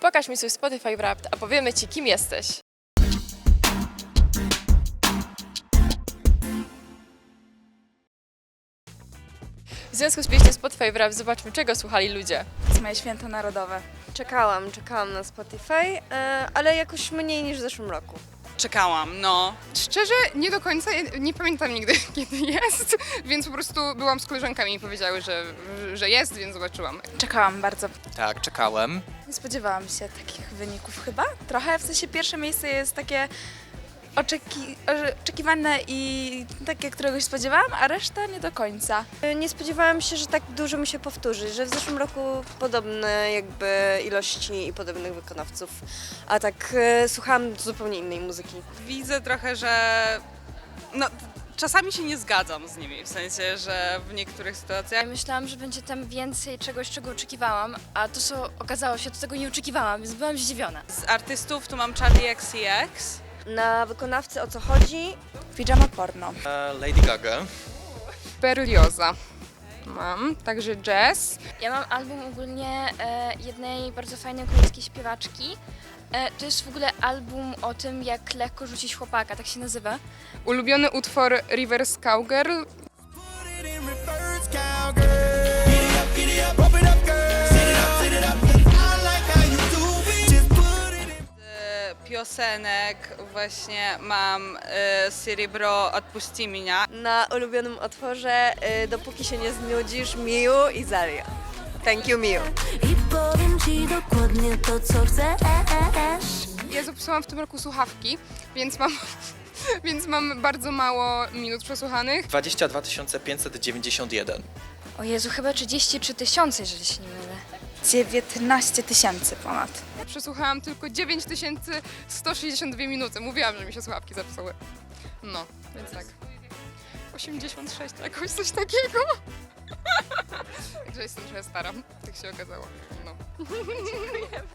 Pokaż mi swój Spotify Wrapped, a powiemy Ci, kim jesteś. W związku z przyjściem Spotify Wrapped zobaczmy, czego słuchali ludzie. To jest moje święto narodowe. Czekałam, czekałam na Spotify, e, ale jakoś mniej niż w zeszłym roku. Czekałam, no. Szczerze, nie do końca, ja nie pamiętam nigdy, kiedy jest, więc po prostu byłam z koleżankami i powiedziały, że, że jest, więc zobaczyłam. Czekałam bardzo. Tak, czekałem. Nie spodziewałam się takich wyników chyba. Trochę, w sensie pierwsze miejsce jest takie oczeki, oczekiwane i takie, którego się spodziewałam, a reszta nie do końca. Nie spodziewałam się, że tak dużo mi się powtórzy, że w zeszłym roku podobne jakby ilości i podobnych wykonawców, a tak e, słuchałam zupełnie innej muzyki. Widzę trochę, że no, czasami się nie zgadzam z nimi, w sensie, że w niektórych sytuacjach Myślałam, że będzie tam więcej czegoś, czego oczekiwałam, a to co okazało się, to tego nie oczekiwałam, więc byłam zdziwiona. z artystów tu mam Charlie XCX. Na wykonawcy o co chodzi? Pijama porno. E, Lady Gaga. Berlioza mam, także jazz. Ja mam album ogólnie e, jednej bardzo fajnej ukraińskiej śpiewaczki. E, to jest w ogóle album o tym, jak lekko rzucić chłopaka, tak się nazywa. Ulubiony utwór Rivers Cowgirl. piosenek właśnie mam y, Cerebro Odpuści Mnie. Na ulubionym otworze y, Dopóki się nie znudzisz, Miu i Zaria. Thank you, Miu. I powiem ci dokładnie to, co chcesz. Ja zepsułam w tym roku słuchawki, więc mam, więc mam bardzo mało minut przesłuchanych. 22 591. O Jezu, chyba 33 tysiące, jeżeli się nie mylę. 19 tysięcy ponad. Przesłuchałam tylko 9162 minuty. Mówiłam, że mi się słuchawki zepsuły. No, więc tak. 86, jakoś coś takiego. Także jestem trochę stara, tak się okazało. No.